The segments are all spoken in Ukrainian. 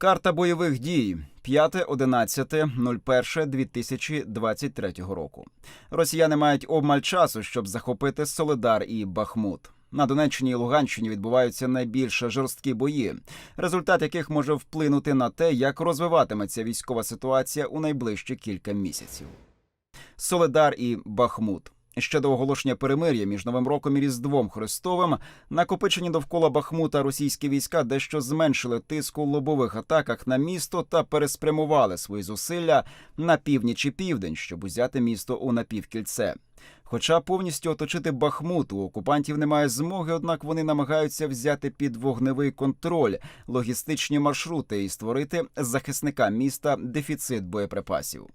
Карта бойових дій 5.11.01.2023 року. Росіяни мають обмаль часу, щоб захопити Соледар і Бахмут. На Донеччині і Луганщині відбуваються найбільш жорсткі бої, результат яких може вплинути на те, як розвиватиметься військова ситуація у найближчі кілька місяців. Соледар і Бахмут. Ще до оголошення перемир'я між Новим роком і Різдвом Христовим накопичені довкола Бахмута російські війська дещо зменшили тиск у лобових атаках на місто та переспрямували свої зусилля на північ і південь, щоб узяти місто у напівкільце. Хоча повністю оточити Бахмут у окупантів немає змоги, однак вони намагаються взяти під вогневий контроль логістичні маршрути і створити захисника міста дефіцит боєприпасів.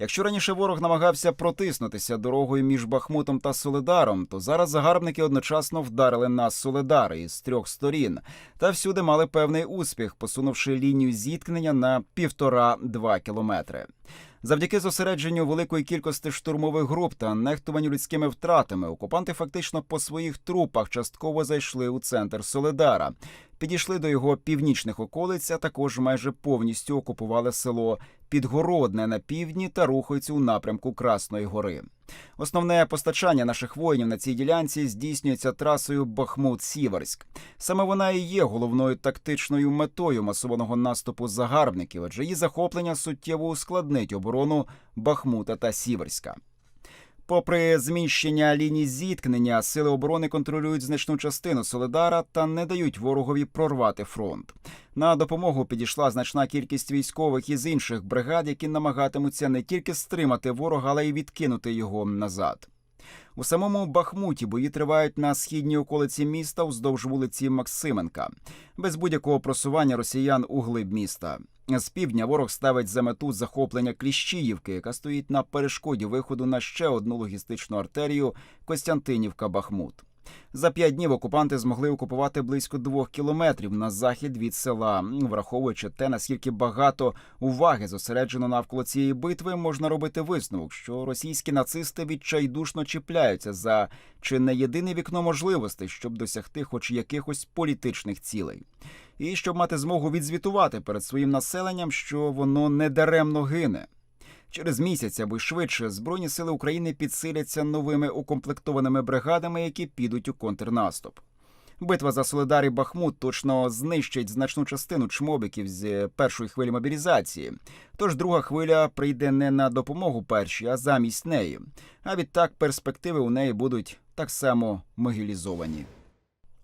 Якщо раніше ворог намагався протиснутися дорогою між Бахмутом та Соледаром, то зараз загарбники одночасно вдарили на Соледар із трьох сторін та всюди мали певний успіх, посунувши лінію зіткнення на півтора-два кілометри. Завдяки зосередженню великої кількості штурмових груп та нехтуванню людськими втратами, окупанти фактично по своїх трупах частково зайшли у центр Соледара, підійшли до його північних околиць, а також майже повністю окупували село Підгородне на півдні та рухаються у напрямку Красної Гори. Основне постачання наших воїнів на цій ділянці здійснюється трасою Бахмут-Сіверськ. Саме вона і є головною тактичною метою масованого наступу загарбників, адже її захоплення суттєво ускладнить оборону Бахмута та Сіверська. Попри зміщення ліній зіткнення, сили оборони контролюють значну частину Соледара та не дають ворогові прорвати фронт. На допомогу підійшла значна кількість військових із інших бригад, які намагатимуться не тільки стримати ворога, але й відкинути його назад. У самому Бахмуті бої тривають на східній околиці міста вздовж вулиці Максименка, без будь-якого просування росіян у глиб міста. З півдня ворог ставить за мету захоплення Кліщіївки, яка стоїть на перешкоді виходу на ще одну логістичну артерію Костянтинівка-Бахмут. За п'ять днів окупанти змогли окупувати близько двох кілометрів на захід від села. Враховуючи те, наскільки багато уваги зосереджено навколо цієї битви, можна робити висновок, що російські нацисти відчайдушно чіпляються за чи не єдине вікно можливостей, щоб досягти хоч якихось політичних цілей, і щоб мати змогу відзвітувати перед своїм населенням, що воно не даремно гине. Через місяць або й швидше Збройні сили України підсиляться новими укомплектованими бригадами, які підуть у контрнаступ. Битва за Солидар і Бахмут точно знищить значну частину чмобіків з першої хвилі мобілізації. Тож друга хвиля прийде не на допомогу першій, а замість неї. А відтак перспективи у неї будуть так само могилізовані.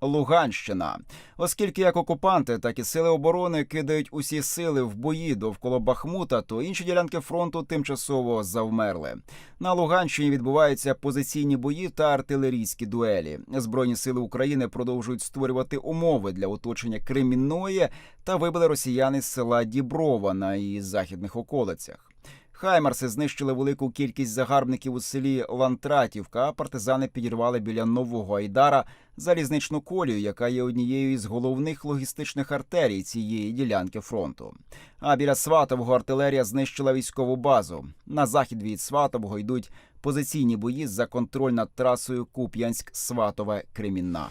Луганщина, оскільки як окупанти, так і сили оборони кидають усі сили в бої довкола Бахмута, то інші ділянки фронту тимчасово завмерли. На Луганщині відбуваються позиційні бої та артилерійські дуелі. Збройні сили України продовжують створювати умови для оточення Кремінної та вибили росіяни з села Діброва на її західних околицях. Хаймарси знищили велику кількість загарбників у селі Лантратівка. а Партизани підірвали біля нового Айдара залізничну колію, яка є однією із головних логістичних артерій цієї ділянки фронту. А біля Сватового артилерія знищила військову базу. На захід від Сватового йдуть позиційні бої за контроль над трасою Куп'янськ-Сватове-Кремінна.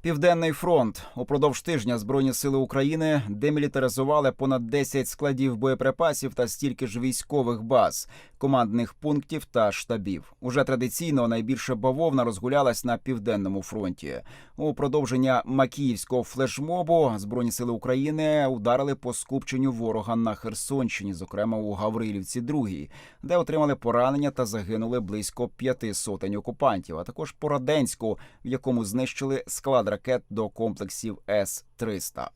Південний фронт упродовж тижня збройні сили України демілітаризували понад 10 складів боєприпасів та стільки ж військових баз, командних пунктів та штабів. Уже традиційно найбільше бавовна розгулялась на південному фронті. У продовження макіївського флешмобу збройні сили України ударили по скупченню ворога на Херсонщині, зокрема у Гаврилівці, 2 де отримали поранення та загинули близько п'яти сотень окупантів. А також по Раденську, в якому знищили склад ракет до комплексів С 300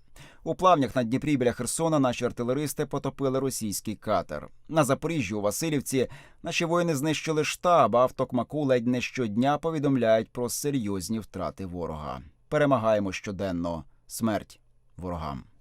у плавнях на Дніпрі біля Херсона наші артилеристи потопили російський катер. На Запоріжжі у Васильівці наші воїни знищили штаб, а в Токмаку ледь не щодня повідомляють про серйозні втрати ворога. Перемагаємо щоденно. Смерть ворогам.